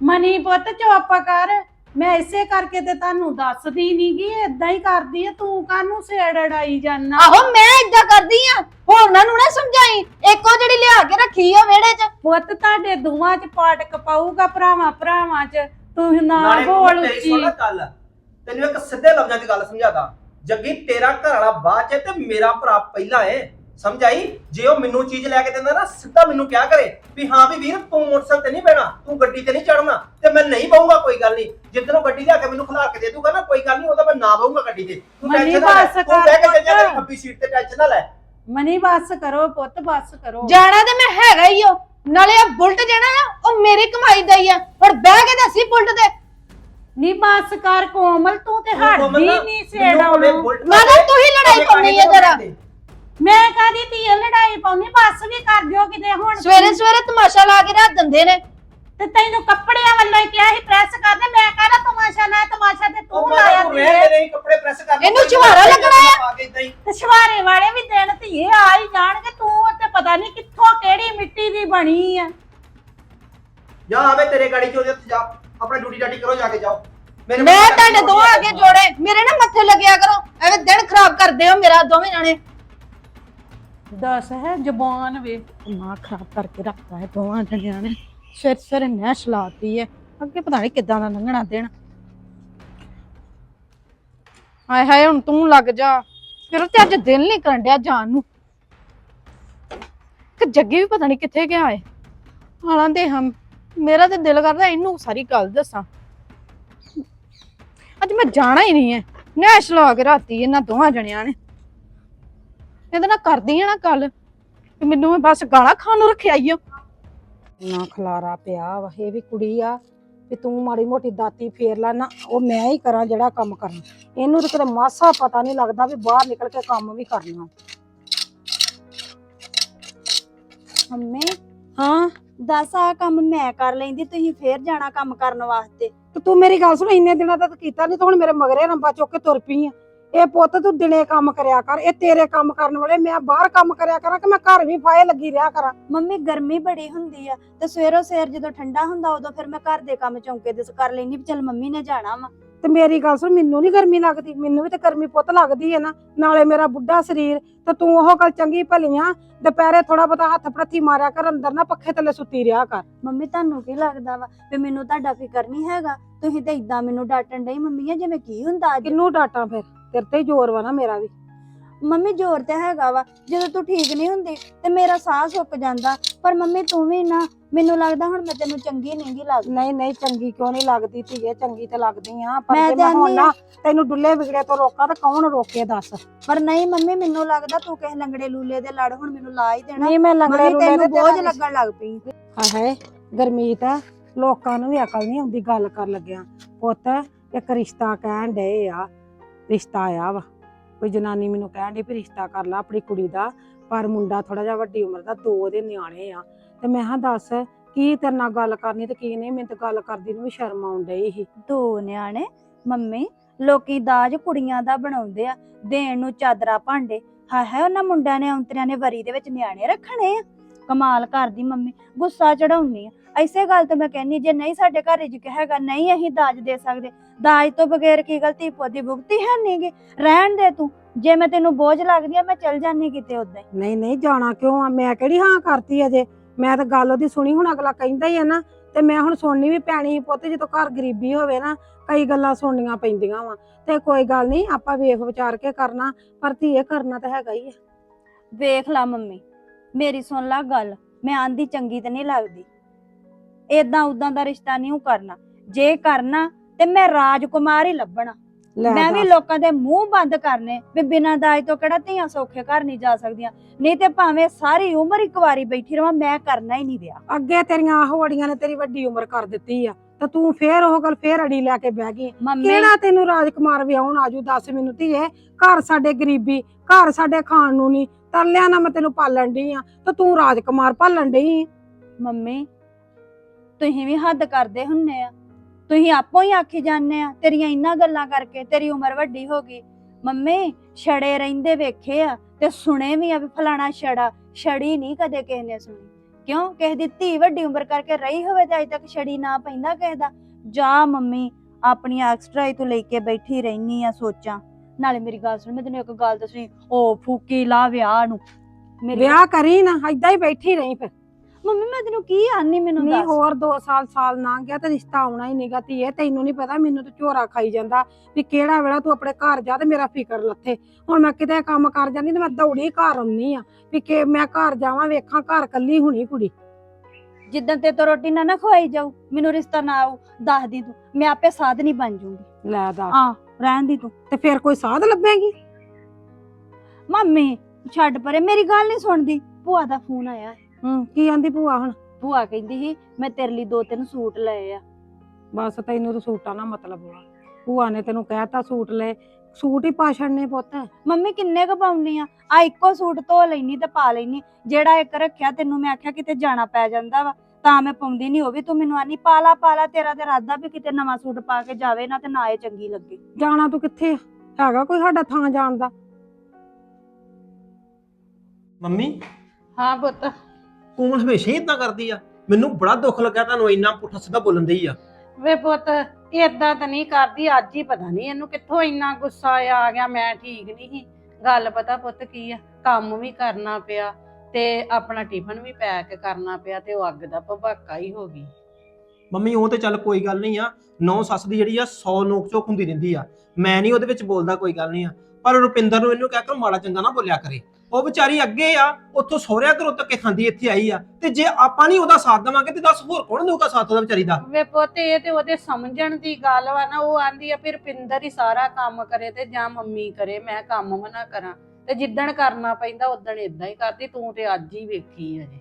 Speaker 2: ਮਨੀ ਪੁੱਤ ਚੁੱਪ ਕਰ। ਮੈਂ ਇਸੇ ਕਰਕੇ ਤੇ ਤੁਹਾਨੂੰ ਦੱਸਦੀ ਨਹੀਂਗੀ ਏਦਾਂ ਹੀ ਕਰਦੀ ਆ। ਤੂੰ ਕਾਹਨੂੰ ਸਿਰ ਅੜਾਈ ਜਾਨਾ?
Speaker 1: ਆਹੋ ਮੈਂ ਇਦਾਂ ਕਰਦੀ ਆ। ਹੋਰਨਾਂ ਨੂੰ ਨਾ ਸਮਝਾਈ। ਇੱਕੋ ਜਿਹੜੀ ਲਿਆ ਕੇ ਰੱਖੀ ਆ ਵਿਹੜੇ 'ਚ।
Speaker 2: ਪੁੱਤ ਤੁਹਾਡੇ ਦੋਵਾਂ 'ਚ ਪਾਟਕ ਪਾਊਗਾ ਭਰਾਵਾਂ ਭਰਾਵਾਂ 'ਚ। ਤੂੰ ਨਾ
Speaker 3: ਨਾਲੇ ਤੂੰ
Speaker 2: ਬੋਲ ਉੱਚੀ
Speaker 3: ਸੁਣ ਲੈ ਗੱਲ। ਤੈਨੂੰ ਇੱਕ ਸਿੱਧੇ ਲਫ਼ਜ਼ਾਂ 'ਚ ਗੱਲ ਸਮਝਾਦਾ। ਜੱਗੀ ਤੇਰਾ ਘਰ ਵਾਲਾ ਬਾਅਦ 'ਚ ਹੈ ਤੇ ਮੇਰਾ ਭਰਾ ਪਹਿਲਾਂ ਏ। ਸਮਝ ਆਈ ਜੇ ਉਹ ਮੈਨੂੰ ਚੀਜ਼ ਲੈ ਕੇ ਦਿੰਦਾ ਨਾ ਸਿੱਧਾ ਮੈਨੂੰ ਕਿਹਾ ਕਰੇ ਵੀ ਹਾਂ ਵੀ ਵੀਰ ਤੂੰ ਮੋਟਰਸਾਈਕਲ ਤੇ ਨਹੀਂ ਬਹਿਣਾ ਤੂੰ ਗੱਡੀ ਤੇ ਨਹੀਂ ਚੜਨਾ ਤੇ ਮੈਂ ਨਹੀਂ ਬਹੂੰਗਾ ਕੋਈ ਗੱਲ ਨਹੀਂ। ਜਿੱਦਣ ਉਹ ਗੱਡੀ ਲਿਆ ਕੇ ਮੈਨੂੰ ਖਿਲਾ ਕੇ ਦੇ ਦੂਗਾ ਨਾ ਕੋਈ ਗੱਲ ਨਹੀਂ ਉਹਦਾ ਮੈਂ ਨਾ ਬਹੂੰਗਾ ਗੱਡੀ ਤੇ। ਤੂੰ
Speaker 2: ਮਨੀ
Speaker 3: ਟੈਨਸ਼ਨ ਨਾ ਲੈ
Speaker 2: ਬਸ
Speaker 3: ਤੂੰ ਬਹਿ ਕੇ ਚੱਲ ਜਾ
Speaker 2: ਪੁੱਤ।
Speaker 3: ਮੇਰੀ ਖੱਬੀ ਸੀਟ ਤੇ ਟੈਨਸ਼ਨ ਨਾ ਲੈ।
Speaker 2: ਮਨੀ ਬੱਸ ਕਰੋ ਪੁੱਤ ਬੱਸ ਕਰੋ।
Speaker 1: ਜਾਣਾ ਤੇ ਮੈਂ ਹੈਗਾ ਹੀ ਉਹ ਨਾਲੇ ਆ ਬੁਲਟ ਜਿਹੜਾ ਨਾ ਉਹ ਮੇਰੀ ਕਮਾਈ ਦਾ ਹੀ ਆ। ਹੁਣ ਬਹਿ ਕੇ ਦੱਸੀ ਬੁਲਟ ਤੇ
Speaker 2: ਨੀ ਬੱਸ ਕਰ ਕੋਮਲ ਤੂੰ ਤੇ
Speaker 3: ਨਾ,
Speaker 2: ਨਹੀਂ
Speaker 3: ਮੈਨੂੰ ਉਹਨੇ
Speaker 2: ਸੇੜਾਉਣੋਂ
Speaker 3: ਬੁਲਟ
Speaker 1: ਮੈਂ ਤਾਂ ਤੂੰ ਹੀ ਲੜਾਈ ਪਾਉਣੀ ਹੈ ਜਰਾ।
Speaker 2: ਮੈਂ ਕਾਦੀ ਧੀਏ ਲੜਾਈ ਪਾਉਣੀ? ਬੱਸ ਵੀ ਕਰ ਦਿਓ ਕਿਤੇ ਹੁਣ।
Speaker 1: ਸਵੇਰੇ ਸਵੇਰੇ ਤਮਾਸ਼ਾ ਲਾ ਕੇ ਰੱਖ ਦਿੰਦੇ ਨੇ।
Speaker 2: ਤੇ ਤੈਨੂੰ ਕੱਪੜਿਆਂ ਵੱਲੋਂ ਹੀ ਕਿਹਾ ਸੀ ਪ੍ਰੈਸ ਕਰ ਦੇ ਮੈਂ ਕਹਦਾ ਤਮਾਸ਼ਾ ਨਾ ਤਮਾਸ਼ਾ ਤੇ ਤੂੰ
Speaker 3: ਮੈਂ
Speaker 2: ਲਾਇਆ
Speaker 3: ਤੂੰ ਰਹਿ ਤੇਰੇ ਹੀ ਕੱਪੜੇ ਪ੍ਰੈਸ ਕਰ
Speaker 1: ਇਹਨੂੰ ਛੁਹਾਰਾ ਲੱਗਣਾ ਆ।
Speaker 2: ਤੇ ਸ਼ਵਾਰੇ ਵਾਲੇ ਵੀ ਦਿਨ ਧੀਏ ਆ ਹੀ ਜਾਣਗੇ ਤੂੰ ਤੇ ਪਤਾ ਨਹੀਂ ਕਿੱਥੋਂ ਕਿਹੜੀ ਮਿੱਟੀ ਦੀ ਬਣੀ ਆ।
Speaker 3: ਜਾ ਆਵੇ ਤੇਰੇ ਗਾੜੀ ਚ ਜਾ। ਆਪਣਾ ਡਿਊਟੀ ਡਾਟੀ ਕਰੋ ਜਾ ਕੇ ਜਾਓ। ਮੇਰੇ
Speaker 1: ਮੈਂ
Speaker 3: ਮੱਥੇ
Speaker 1: ਤੁਹਾਡੇ ਦੋ ਅੱਗੇ ਜੋੜੇ। ਮੇਰੇ ਨਾ ਮੱਥੇ ਲੱਗਿਆ ਕਰੋ। ਐਵੇਂ ਦਿਨ ਖਰਾਬ ਕਰਦੇ ਹੋ ਮੇਰਾ ਦੋਵੇਂ ਜਾਣੇ।
Speaker 2: ਦੱਸ ਹੈ ਜ਼ਬਾਨ ਵੇ। ਦਿਮਾਗ ਖਰਾਬ ਕਰਕੇ ਰੱਖਦਾ ਹੈ ਦੋਵਾਂ ਜਣਿਆਂ ਨੇ। ਸਿਰ ਸਿਰ ਨੈਸ਼ ਲਾਤੀ ਹੈ। ਅੱਗੇ ਪਤਾ ਨਹੀਂ ਕਿੱਦਾਂ ਦਾ ਲੰਘਣਾ ਦੇਣ।
Speaker 1: ਹਾਏ ਹਾਏ ਹੁਣ ਤੂੰ ਲੱਗ ਜਾ। ਫਿਰ ਤੇ ਅੱਜ ਦਿਲ ਨਹੀਂ ਕਰਨ ਡਿਆ ਜਾਣ ਨੂੰ। ਕਿ ਜੱਗੀ ਵੀ ਪਤਾ ਨਹੀਂ ਕਿੱਥੇ ਗਿਆ ਏ। ਹਾਲਾਂ ਦੇ ਹਮ ਮੇਰਾ ਤੇ ਦਿਲ ਕਰਦਾ ਇਹਨੂੰ ਸਾਰੀ ਗੱਲ ਦੱਸਾਂ। ਅੱਜ ਮੈਂ ਜਾਣਾ ਹੀ ਨਹੀਂ ਹੈ ਨੈਸ਼ ਲਾ ਕੇ ਰਾਤੀ ਇਹਨਾਂ ਦੋਹਾਂ ਜਣਿਆਂ ਨੇ। ਇਹਦੇ ਨਾਲ ਕਰਦੀ ਆ ਨਾ ਗੱਲ। ਤੇ ਮੈਨੂੰ ਬਸ ਗਾਲਾਂ ਖਾਣ ਨੂੰ ਰੱਖਿਆ ਈ
Speaker 4: ਨਾ ਖਲਾਰਾ ਪਿਆ ਵਾ ਇਹ ਵੀ ਕੁੜੀ ਆ। ਵੀ ਤੂੰ ਮਾੜੀ ਮੋਟੀ ਦਾਤੀ ਫੇਰ ਲੈ ਨਾ ਉਹ ਮੈਂ ਹੀ ਕਰਾਂ ਜਿਹੜਾ ਕੰਮ ਕਰਨਾ। ਇਹਨੂੰ ਤਾਂ ਕਿਤੇ ਮਾਸਾ ਪਤਾ ਨਹੀਂ ਲੱਗਦਾ ਵੀ ਬਾਹਰ ਨਿਕਲ ਕੇ ਕੰਮ ਵੀ ਕਰਨਾ।
Speaker 5: ਮੰਮੀ
Speaker 4: ਹਾਂ।
Speaker 5: ਦੱਸ ਆ ਕੰਮ ਮੈਂ ਕਰ ਲੈਂਦੀ ਤੁਸੀਂ ਫੇਰ ਜਾਣਾ ਕੰਮ ਕਰਨ ਵਾਸਤੇ।
Speaker 4: ਤੇ ਤੂੰ ਮੇਰੀ ਗੱਲ ਸੁਣ ਇੰਨੇ ਦਿਨਾਂ ਦਾ ਤਾਂ ਕੀਤਾ ਨਹੀਂ ਤੂੰ ਹੁਣ ਮੇਰੇ ਮਗਰੇ ਰੰਬਾ ਚੁੱਕ ਕੇ ਤੁਰ ਪਈ ਆ। ਇਹ ਪੁੱਤ ਤੂੰ ਦਿਨੇ ਕੰਮ ਕਰਿਆ ਕਰ ਇਹ ਤੇਰੇ ਕੰਮ ਕਰਨ ਵਾਲੇ ਮੈਂ ਬਾਹਰ ਕੰਮ ਕਰਿਆ ਕਰਾਂ ਕਿ ਮੈਂ ਘਰ ਵੀ ਫਾਇ ਲੱਗੀ ਰਿਹਾ ਕਰਾਂ?
Speaker 5: ਮੰਮੀ ਗਰਮੀ ਬੜੀ ਹੁੰਦੀ ਆ ਤੇ ਸਵੇਰੋ ਸਵੇਰ ਜਦੋਂ ਠੰਡਾ ਹੁੰਦਾ ਉਦੋਂ ਫਿਰ ਮੈਂ ਘਰ ਦੇ ਕੰਮ ਚੌਂਕੇ ਦੇ ਕਰ ਵੀ ਚੱਲ ਮੰਮੀ ਨੇ ਜਾਣਾ ਵਾ।
Speaker 4: ਤੇ ਮੇਰੀ ਗੱਲ ਸੁਣ ਮੈਨੂੰ ਨਹੀਂ ਗਰਮੀ ਲੱਗਦੀ ਮੈਨੂੰ ਵੀ ਤੇ ਗਰਮੀ ਪੁੱਤ ਲੱਗਦੀ ਹੈ ਨਾ। ਨਾਲੇ ਮੇਰਾ ਬੁੱਢਾ ਸਰੀਰ ਤੇ ਤੂੰ ਉਹ ਗੱਲ ਚੰਗੀ ਭਲੀਆਂ ਦੁਪਹਿਰੇ ਥੋੜਾ ਬਹੁਤਾ ਹੱਥ ਪੜਥੀ ਮਾਰਿਆ ਕਰ ਅੰਦਰ ਨਾ ਪੱਖੇ ਥੱਲੇ ਸੁੱਤੀ ਰਿਹਾ ਕਰ।
Speaker 5: ਮੰਮੀ ਤੁਹਾਨੂੰ ਕੀ ਲੱਗਦਾ ਵਾ ਵੀ ਮੈਨੂੰ ਤੁਹਾਡਾ ਫਿਕਰ ਨਹੀਂ ਹੈਗਾ? ਤੁਸੀਂ ਤੇ ਇਦਾਂ ਮੈਨੂੰ ਡਾਂਟਣ ਡਈ ਮੰਮੀ ਆ ਜਿਵੇਂ ਕੀ ਹੁੰਦਾ ਅੱਜ?
Speaker 4: ਕਿੰਨੂੰ ਡਾਟਾਂ ਫਿਰ? ਤੇਰੇ ਤੇ ਹੀ ਜ਼ੋਰ ਵਾ ਨਾ ਮੇਰਾ ਵੀ।
Speaker 5: ਮੰਮੀ ਜ਼ੋਰ ਤੇ ਹੈਗਾ ਵਾ ਜਦੋਂ ਤੂੰ ਠੀਕ ਨਹੀਂ ਹੁੰਦੀ ਤੇ ਮੇਰਾ ਸਾਹ ਸੁੱਕ ਜਾਂਦਾ ਪਰ ਮੰਮੀ ਤੂੰ ਵੀ ਨਾ ਮੈਨੂੰ ਲੱਗਦਾ ਹੁਣ ਮੈਂ ਤੈਨੂੰ ਚੰਗੀ ਨਹੀਂਗੀ ਲੱਗਦੀ।
Speaker 4: ਨਹੀਂ ਨਹੀਂ ਚੰਗੀ ਕਿਉਂ ਨਹੀਂ ਲੱਗਦੀ ਧੀਏ? ਚੰਗੀ ਤੇ ਲੱਗਦੀ ਆ ਪਰ
Speaker 5: ਮੈਂ
Speaker 4: ਜੇ
Speaker 5: ਤੇ
Speaker 4: ਮੈਂ ਹੁਣ ਨਾ ਤੈਨੂੰ ਡੁੱਲੇ ਵਿਗੜੇ ਤੋਂ ਰੋਕਾਂ ਤਾਂ ਕੌਣ ਰੋਕੇ ਦੱਸ?
Speaker 5: ਪਰ ਨਹੀਂ ਮੰਮੀ ਮੈਨੂੰ ਲੱਗਦਾ ਤੂੰ ਕਿਸੇ ਲੰਗੜੇ ਲੂਲੇ ਦੇ ਲੜ ਹੁਣ ਮੈਨੂੰ ਲਾ ਹੀ ਦੇਣਾ।
Speaker 4: ਨਹੀਂ ਮੈਂ ਲੰਗੜੇ
Speaker 5: ਤੈਨੂੰ
Speaker 4: ਤੇ
Speaker 5: ਬੋਝ ਲੱਗਣ ਲੱਗ ਪਈ।
Speaker 4: ਹਾਏ ਗਰਮੀਤ ਲੋਕਾਂ ਨੂੰ ਵੀ ਅਕਲ ਨਹੀਂ ਆਉਂਦੀ ਗੱਲ ਕਰ ਲੱਗਿਆ। ਪੁੱਤ ਇੱਕ ਰਿਸ਼ਤਾ ਕਹਿਣ ਡਏ ਆ ਰਿਸ਼ਤਾ ਆਇਆ ਵਾ। ਕੋਈ ਜਨਾਨੀ ਮੈਨੂੰ ਕਹਿਣ ਡਈ ਵੀ ਰਿਸ਼ਤਾ ਕਰ ਲਾ ਆਪਣੀ ਕੁੜੀ ਦਾ, ਪਰ ਮੁੰਡਾ ਥੋੜਾ ਜਿਹਾ ਵੱਡੀ ਉਮਰ ਦਾ, ਦੋ ਉਹਦੇ ਨਿਆਣੇ ਆ। ਤੇ ਮੈਂ ਹਾਂ ਦੱਸ, ਕੀ ਤੇਰੇ ਨਾਲ ਗੱਲ ਕਰਨੀ ਤੇ ਕੀ ਨਹੀਂ? ਮੈਨੂੰ ਤਾਂ ਗੱਲ ਕਰਦੀ ਨੂੰ ਵੀ ਸ਼ਰਮ ਆਉਣ ਡਈ ਸੀ।
Speaker 5: ਦੋ ਨਿਆਣੇ? ਮੰਮੀ, ਲੋਕੀ ਦਾਜ ਕੁੜੀਆਂ ਦਾ ਬਣਾਉਂਦੇ ਆ, ਦੇਣ ਨੂੰ ਚਾਦਰਾ ਭਾਂਡੇ। ਹਾਏ ਹਾਏ, ਉਹਨਾਂ ਮੁੰਡਿਆਂ ਨੇ ਔਂਤਰਿਆਂ ਨੇ ਵਰੀ ਦੇ ਵਿੱਚ ਨਿਆਣੇ ਰੱਖਣੇ ਆ। ਕਮਾਲ ਕਰਦੀ ਮੰਮੀ ਗੁੱਸਾ ਚੜਾਉਣੀ ਆ। ਐਸੇ ਗੱਲ ਤੇ ਮੈਂ ਕਹਿੰਨੀ ਜੇ ਨਹੀਂ ਸਾਡੇ ਘਰ ਰਿਜਕ ਹੈਗਾ ਨਹੀਂ ਅਸੀਂ ਦਾਜ ਦੇ ਸਕਦੇ। ਦਾਜ ਤੋਂ ਬਗੈਰ ਕੀ ਗਲਤੀ ਪੋਦੀ ਭੁਗਤੀ ਹੈ ਨਹੀਂਗੀ ਰਹਿਣ ਦੇ ਤੂੰ ਜੇ ਮੈਂ ਤੈਨੂੰ ਬੋਝ ਲੱਗਦੀ ਆ ਮੈਂ ਚਲ ਜਾਨੀ ਕਿਤੇ ਉਦਾਂ ਹੀ।
Speaker 4: ਨਹੀਂ ਨਹੀਂ ਜਾਣਾ ਕਿਉਂ ਆ? ਮੈਂ ਕਿਹੜੀ ਹਾਂ ਕਰਤੀ ਅਜੇ? ਮੈਂ ਤਾਂ ਗੱਲ ਉਹਦੀ ਸੁਣੀ ਹੁਣ ਅਗਲਾ ਕਹਿੰਦਾ ਹੀ ਆ ਨਾ ਤੇ ਮੈਂ ਹੁਣ ਸੁਣਨੀ ਵੀ ਪੈਣੀ ਸੀ ਪੁੱਤ ਜਦੋਂ ਘਰ ਗਰੀਬੀ ਹੋਵੇ ਨਾ ਕਈ ਗੱਲਾਂ ਸੁਣਨੀਆਂ ਪੈਂਦੀਆਂ ਵਾ। ਤੇ ਕੋਈ ਗੱਲ ਨਹੀਂ ਆਪਾਂ ਵੇਖ ਵਿਚਾਰ ਕੇ ਕਰਨਾ ਪਰ ਧੀਏ ਕਰਨਾ ਤਾਂ ਹੈਗਾ ਹੀ ਆ।
Speaker 5: ਵੇਖ ਲਾ ਮੰਮੀ ਮੇਰੀ ਸੁਣ ਲਾ ਗੱਲ ਮੈਂ ਆਂਦੀ ਚੰਗੀ ਤੇ ਨਹੀਂ ਲੱਗਦੀ। ਏਦਾਂ ਉਦਾਂ ਦਾ ਰਿਸ਼ਤਾ ਨਹੀਂ ਉਹ ਕਰਨਾ। ਜੇ ਕਰਨਾ ਤੇ ਮੈਂ ਰਾਜਕੁਮਾਰ ਹੀ ਲੱਭਣਾ।
Speaker 4: ਲੈ
Speaker 5: ਮੈਂ ਵੀ
Speaker 4: ਦੱਸ।
Speaker 5: ਲੋਕਾਂ ਦੇ ਮੂੰਹ ਬੰਦ ਕਰਨੇ ਵੀ ਬਿਨਾਂ ਦਾਜ ਤੋਂ ਕਿਹੜਾ ਧੀਆਂ ਸੌਖੇ ਘਰ ਨਹੀਂ ਜਾ ਸਕਦੀਆਂ। ਨਹੀਂ ਤੇ ਭਾਵੇਂ ਸਾਰੀ ਉਮਰ ਇੱਕ ਵਾਰੀ ਬੈਠੀ ਰਵਾਂ ਮੈਂ ਕਰਨਾ ਹੀ ਨਹੀਂ ਵਿਆਹ
Speaker 4: ਅੱਗੇ ਤੇਰੀਆਂ ਆਹੋ ਅੜੀਆਂ ਨੇ ਤੇਰੀ ਵੱਡੀ ਉਮਰ ਕਰ ਦਿੱਤੀ ਆ। ਤੇ ਤੂੰ ਫੇਰ ਉਹ ਗੱਲ ਫੇਰ ਅੜੀ ਲੈ ਕੇ ਬਹਿ ਗਈ।
Speaker 5: ਮੰਮੀ
Speaker 4: ਕਿਹੜਾ ਤੈਨੂੰ ਰਾਜਕੁਮਾਰ ਵਿਆਹਣ ਆਜੂ ਦੱਸ ਮੈਨੂੰ ਧੀਏ। ਘਰ ਸਾਡੇ ਗਰੀਬੀ ਘਰ ਸਾਡੇ ਖਾਣ ਨੂੰ ਨਹੀਂ। ਤਰਲਿਆਂ ਨਾਲ ਮੈਂ ਤੈਨੂੰ ਪਾਲਣ ਡਈ ਆ, ਤੇ ਤੂੰ ਰਾਜਕੁਮਾਰ ਪਾਲਣ ਡਈ ਆਂ।
Speaker 5: ਮੰਮੀ, ਤੁਸੀਂ ਵੀ ਹੱਦ ਕਰਦੇ ਹੁੰਨੇ ਆ। ਤੁਸੀਂ ਆਪੋ ਹੀ ਆਖੀ ਜਾਂਦੇ ਆ, ਤੇਰੀਆਂ ਇੰਨਾ ਗੱਲਾਂ ਕਰਕੇ ਤੇਰੀ ਉਮਰ ਵੱਡੀ ਹੋ ਗਈ। ਮੰਮੀ, ਛੜੇ ਰਹਿੰਦੇ ਵੇਖੇ ਆ ਤੇ ਸੁਣੇ ਵੀ ਆ ਵੀ ਫਲਾਣਾ ਛੜਾ, ਛੜੀ ਨਹੀਂ ਕਦੇ ਕਿਸੇ ਨੇ ਸੁਣੀ। ਕਿਉਂ? ਕਿਸੇ ਦੀ ਧੀ ਵੱਡੀ ਉਮਰ ਕਰਕੇ ਰਹੀ ਹੋਵੇ ਤੇ ਅਜੇ ਤੱਕ ਛੜੀ ਨਾ ਪੈਂਦਾ ਕਿਸੇ ਦਾ। ਜਾ ਮੰਮੀ, ਆਪਣੀ ਐਕਸਟਰਾ ਹੀ ਤੂੰ ਲੈ ਕੇ ਬੈਠੀ ਰਹਿਨੀ ਆ ਸੋਚਾਂ। ਨਾਲੇ ਮੇਰੀ ਗੱਲ ਸੁਣ ਮੈਂ ਤੈਨੂੰ ਇੱਕ ਗੱਲ ਦੱਸਣੀ ਉਹ ਫੂਕੀ ਲਾ ਵਿਆਹ ਨੂੰ। ਮੇਰੀ
Speaker 4: ਵਿਆਹ ਕਰੀ ਨਾ ਏਦਾਂ ਹੀ ਬੈਠੀ ਰਹੀ ਫਿਰ।
Speaker 5: ਮੰਮੀ ਮੈਂ ਤੈਨੂੰ ਕੀ ਆਨੀ ਮੈਨੂੰ
Speaker 4: ਨਹੀਂ
Speaker 5: ਦੱਸ।
Speaker 4: ਹੋਰ 2 ਸਾਲ ਸਾਲ ਲੰਘ ਗਿਆ ਤੇ ਰਿਸ਼ਤਾ ਆਉਣਾ ਹੀ ਨਹੀਂਗਾ ਧੀਏ ਤੈਨੂੰ ਨਹੀਂ ਪਤਾ ਮੈਨੂੰ ਤਾਂ ਝੋਰਾ ਖਾਈ ਜਾਂਦਾ ਵੀ ਕਿਹੜਾ ਵੇਲਾ ਤੂੰ ਆਪਣੇ ਘਰ ਜਾ ਤੇ ਮੇਰਾ ਫਿਕਰ ਲੱਥੇ। ਹੁਣ ਮੈਂ ਕਿਤੇ ਕੰਮ ਕਰ ਜਾਂਦੀ ਤੇ ਮੈਂ ਦੌੜੀ ਘਰ ਆਉਣੀ ਆ ਵੀ ਕਿ ਮੈਂ ਘਰ ਜਾਵਾਂ ਵੇਖਾਂ ਘਰ ਕੱਲੀ ਹੁਣੀ ਕੁੜੀ।
Speaker 5: ਜਿੱਦਾਂ ਤੇ ਤੋਂ ਰੋਟੀ ਨਾ ਨਾ ਖਵਾਈ ਜਾਊ ਮੈਨੂੰ ਰਿਸ਼ਤਾ ਨਾ ਆਊ ਦੱਸ ਦੀ ਤੂੰ ਮੈਂ ਆਪੇ ਸਾਧ ਨਹੀਂ ਬਣ ਜੂੰਗੀ।
Speaker 4: ਲੈ ਦੱਸ।
Speaker 5: ਹਾਂ। ਰਹਿਣ ਦੀ ਤੂੰ
Speaker 4: ਤੇ ਫਿਰ ਕੋਈ ਸਾਧ ਲੱਭੇਗੀ?
Speaker 5: ਮੰਮੀ ਛੱਡ ਪਰੇ ਮੇਰੀ ਗੱਲ ਨਹੀਂ ਸੁਣਦੀ। ਭੂਆ ਦਾ ਫੋਨ ਆਇਆ। ਹੈ।
Speaker 4: ਹੂੰ ਕੀ ਆਂਦੀ ਭੂਆ ਹੁਣ?
Speaker 5: ਭੂਆ ਕਹਿੰਦੀ ਸੀ ਮੈਂ ਤੇਰੇ ਲਈ ਦੋ ਤਿੰਨ ਸੂਟ ਲਏ ਆ।
Speaker 4: ਬਸ ਤੈਨੂੰ ਤਾਂ ਸੂਟਾਂ ਨਾਲ ਮਤਲਬ ਵਾ ਭੂਆ ਨੇ ਤੈਨੂੰ ਕਹਿਤਾ ਸੂਟ ਲੈ। ਸੂਟ ਹੀ ਪਾ ਛੱਡਨੇ ਪੁੱਤ।
Speaker 5: ਮੰਮੀ ਕਿੰਨੇ ਕ ਪਾਉਣੀ ਆ? ਆ ਇੱਕੋ ਸੂਟ ਧੋ ਲੈਣੀ ਤੇ ਪਾ ਲੈਣੀ ਜਿਹੜਾ ਇੱਕ ਰੱਖਿਆ ਤੈਨੂੰ ਮੈਂ ਆਖਿਆ ਕਿਤੇ ਜਾਣਾ ਪੈ ਜਾਂਦਾ ਵਾ। ਤਾਂ ਮੈਂ ਪਾਉਂਦੀ ਨਹੀਂ ਉਹ ਵੀ ਤੂੰ ਮੈਨੂੰ ਆਨੀ ਪਾਲਾ ਪਾਲਾ ਤੇਰਾ ਤੇ ਇਰਾਦਾ ਵੀ ਕਿਤੇ ਨਵਾਂ ਸੂਟ ਪਾ ਕੇ ਜਾਵੇ ਨਾ ਤੇ ਨਾ ਇਹ ਚੰਗੀ ਲੱਗੇ।
Speaker 4: ਜਾਣਾ ਤੂੰ ਕਿੱਥੇ ਆ? ਹੈਗਾ ਕੋਈ ਸਾਡਾ ਥਾਂ ਜਾਣ ਦਾ?
Speaker 3: ਮੰਮੀ?
Speaker 2: ਹਾਂ ਪੁੱਤ।
Speaker 3: ਕੋਮਲ ਹਮੇਸ਼ਾ ਹੀ ਇਦਾਂ ਕਰਦੀ ਆ? ਮੈਨੂੰ ਬੜਾ ਦੁੱਖ ਲੱਗਾ ਤੁਹਾਨੂੰ ਇੰਨਾ ਪੁੱਠਾ ਸਿੱਧਾ ਬੋਲਣ ਦੀ ਆ।
Speaker 2: ਵੇ ਪੁੱਤ ਏਦਾਂ ਤਾਂ ਨਹੀਂ ਕਰਦੀ ਅੱਜ ਹੀ ਪਤਾ ਨਹੀਂ ਇਹਨੂੰ ਕਿੱਥੋਂ ਇੰਨਾ ਗੁੱਸਾ ਆ ਗਿਆ ਮੈਂ ਠੀਕ ਨਹੀਂ ਸੀ। ਗੱਲ ਪਤਾ ਪੁੱਤ ਕੀ ਆ ਕੰਮ ਵੀ ਕਰਨਾ ਪਿਆ। ਤੇ ਆਪਣਾ ਟਿਫਨ ਵੀ ਪੈਕ ਕਰਨਾ ਪਿਆ ਤੇ ਉਹ ਅੱਗ ਦਾ ਭਵਾਕਾ ਹੀ ਹੋ ਗਈ।
Speaker 3: ਮੰਮੀ ਉਹ ਤੇ ਚੱਲ ਕੋਈ ਗੱਲ ਨਹੀਂ ਆ। ਨੌ ਸੱਸ ਦੀ ਜਿਹੜੀ ਆ 100 ਨੋਕ ਝੋਕ ਹੁੰਦੀ ਰਹਿੰਦੀ ਆ। ਮੈਂ ਨਹੀਂ ਉਹਦੇ ਵਿੱਚ ਬੋਲਦਾ ਕੋਈ ਗੱਲ ਨਹੀਂ ਆ। ਪਰ ਰੁਪਿੰਦਰ ਨੂੰ ਇਹਨੂੰ ਕਹਿ ਕੇ ਮਾੜਾ ਚੰਗਾ ਨਾ ਬੋਲਿਆ ਕਰੇ। ਉਹ ਵਿਚਾਰੀ ਅੱਗੇ ਆ ਉੱਥੋਂ ਸਹੁਰਿਆਂ ਘਰੋਂ ਧੱਕੇ ਖਾਂਦੀ ਇੱਥੇ ਆਈ ਆ। ਤੇ ਜੇ ਆਪਾਂ ਨਹੀਂ ਉਹਦਾ ਸਾਥ ਦੇਵਾਂਗੇ ਤੇ ਦੱਸ ਹੋਰ ਕੌਣ ਦੇਊਗਾ ਸਾਥ ਉਹਦਾ ਵਿਚਾਰੀ ਦਾ?
Speaker 2: ਵੇ ਪੁੱਤ ਇਹ ਤੇ ਉਹਦੇ ਸਮਝਣ ਦੀ ਗੱਲ ਵਾ ਨਾ ਉਹ ਆਂਦੀ ਆ ਫਿਰ ਪਿੰਦਰ ਹੀ ਸਾਰਾ ਕੰਮ ਕਰੇ ਤੇ ਜਾਂ ਮੰਮੀ ਕਰੇ ਮੈਂ ਕੰਮ ਮਨਾ ਕਰਾਂ। ਤੇ ਜਿੱਦਣ ਕਰਨਾ ਪੈਂਦਾ ਉਦਣ ਇਦਾਂ ਹੀ ਕਰਦੀ ਤੂੰ ਤੇ ਅੱਜ ਹੀ ਵੇਖੀ ਅਜੇ